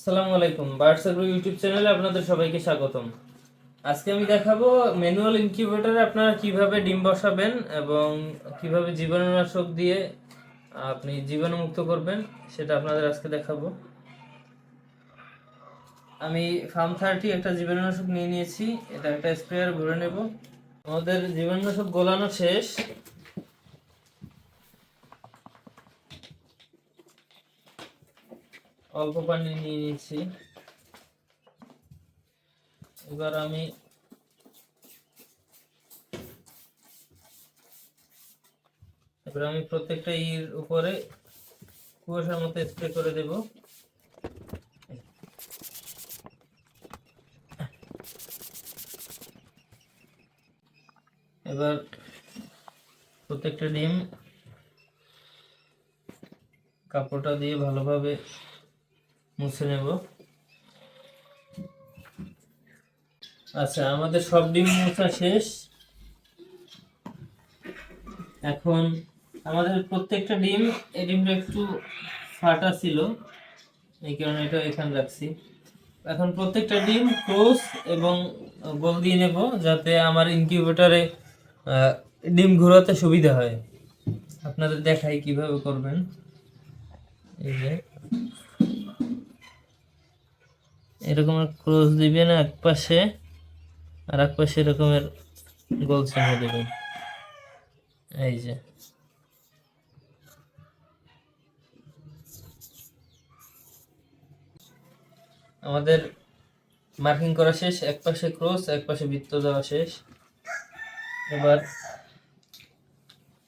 আসসালামু আলাইকুম। Birds YouTube চ্যানেলে আপনাদের সবাইকে স্বাগতম। আজকে আমি দেখাবো ম্যানুয়াল ইনকিউবেটরে আপনারা কীভাবে ডিম বসাবেন এবং কীভাবে জীবাণুনাশক দিয়ে আপনি জীবাণুমুক্ত করবেন সেটা আপনাদের আজকে দেখাবো। আমি ফার্ম থার্টি একটা জীবাণুনাশক নিয়ে নিয়েছি। এটা একটা স্প্রেয়ার ভরে নেব। আমাদের জীবাণুনাশক গোলানো শেষ। অল্প পানি নিয়ে নিয়েছি। এবার আমি এবার আমি প্রত্যেকটা ইর উপরে কুয়াশার মতো স্প্রে করে দেব। এবার প্রত্যেকটা ডিম কাপড়টা দিয়ে ভালোভাবে মুছে নেব। আচ্ছা আমাদের সব ডিম মোছা শেষ। এখন আমাদের প্রত্যেকটা ডিম, এই ডিমটা একটু ফাটা ছিল, এই কারণে এটা এখানে রাখছি। এখন প্রত্যেকটা ডিম ক্লোজ এবং গোল দিয়ে নেব, যাতে আমার ইনকিউবেটরে ডিম ঘোরাতে সুবিধা হয়। আপনাদের দেখাই কীভাবে করবেন। এই যে এরকম ক্রস দিবেন এক পাশে, আর এক পাশে এরকমের গোল চিহ্ন দেবেন এই যে। আমাদের মার্কিং করা শেষ, এক পাশে ক্রস এক পাশে বৃত্ত দেওয়া শেষ। এবার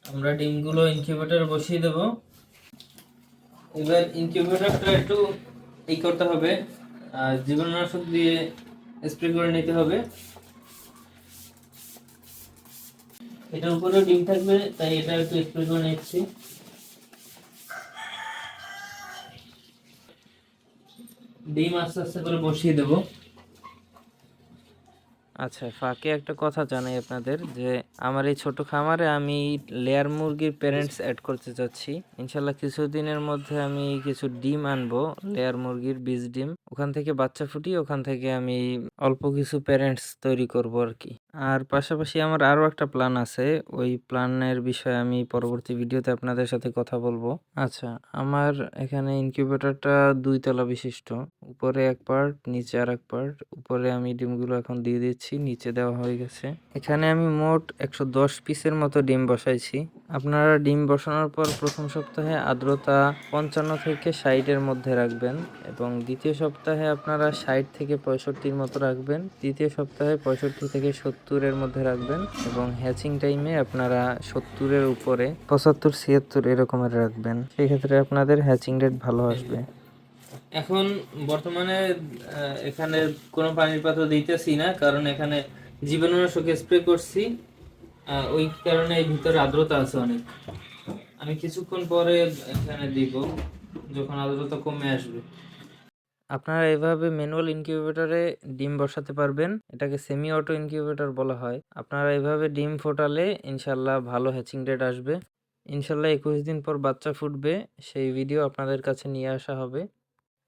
আমরা ডিমগুলো ইনকিউবেটরে বসিয়ে দেব। এবার ইনকিউবেটরটা একটু এই করতে হবে। জীবাণুনাশক দিয়ে স্প্রে করে নিতে হবে। এটার উপরে ডিম থাকবে, তাই এটা একটু স্প্রে করে নিচ্ছি। ডিম আস্তে আস্তে করে বসিয়ে দেবো। আচ্ছা ফাঁকে একটা কথা জানাই আপনাদের যে আমার এই ছোট খামারে আমি লেয়ার মুরগির প্যারেন্টস অ্যাড করতে চাচ্ছি ইনশাল্লাহ কিছুদিনের মধ্যে আমি কিছু ডিম আনব লেয়ার মুরগির বীজ ডিম। ওখান থেকে বাচ্চা ফুটিয়ে ওখান থেকে আমি অল্প কিছু প্যারেন্টস তৈরি করব আর কি আর পাশাপাশি আমার আরও একটা প্ল্যান আছে, ওই প্ল্যানের বিষয়ে আমি পরবর্তী ভিডিওতে আপনাদের সাথে কথা বলব। আচ্ছা আমার এখানে ইনকিউবেটরটা দুই তলা বিশিষ্ট। উপরে এক পার্ট নিচে আর এক পার্ট উপরে আমি ডিমগুলো এখন দিয়ে দিচ্ছি। নিচে দেওয়া হয়ে গেছে। এখানে আমি মোট একশো দশ পিসের মতো ডিম বসাইছি। আপনারা ডিম বসানোর পর প্রথম সপ্তাহে আর্দ্রতা পঞ্চান্ন থেকে ষাটের মধ্যে রাখবেন এবং দ্বিতীয় সপ্তাহে আপনারা ষাট থেকে পঁয়ষট্টির মতো রাখবেন। তৃতীয় সপ্তাহে পঁয়ষট্টি থেকে সত্তরের মধ্যে রাখবেন এবং হ্যাচিং টাইমে আপনারা সত্তরের উপরে পঁচাত্তর, ছিয়াত্তর এরকমের রাখবেন। সেক্ষেত্রে আপনাদের হ্যাচিং রেট ভালো আসবে। এখন বর্তমানে এখানে কোনো পানির পাত্র দিতেছি না, কারণ এখানে জীবাণুনাশক স্প্রে করছি ওই কারণে ভিতরে আর্দ্রতা আছে অনেক। আমি কিছুক্ষণ পরে এখানে দিব, যখন আর্দ্রতা কমে আসবে। আপনারা এভাবে ম্যানুয়াল ইনকিউবেটরে ডিম বসাতে পারবেন, এটাকে সেমি অটো ইনকিউবেটর বলা হয়। আপনারা এভাবে ডিম ফোটালে ইনশাল্লাহ ভালো হ্যাচিং রেট আসবে। ইনশাল্লাহ একুশ দিন পর বাচ্চা ফুটবে, সেই ভিডিও আপনাদের কাছে নিয়ে আসা হবে।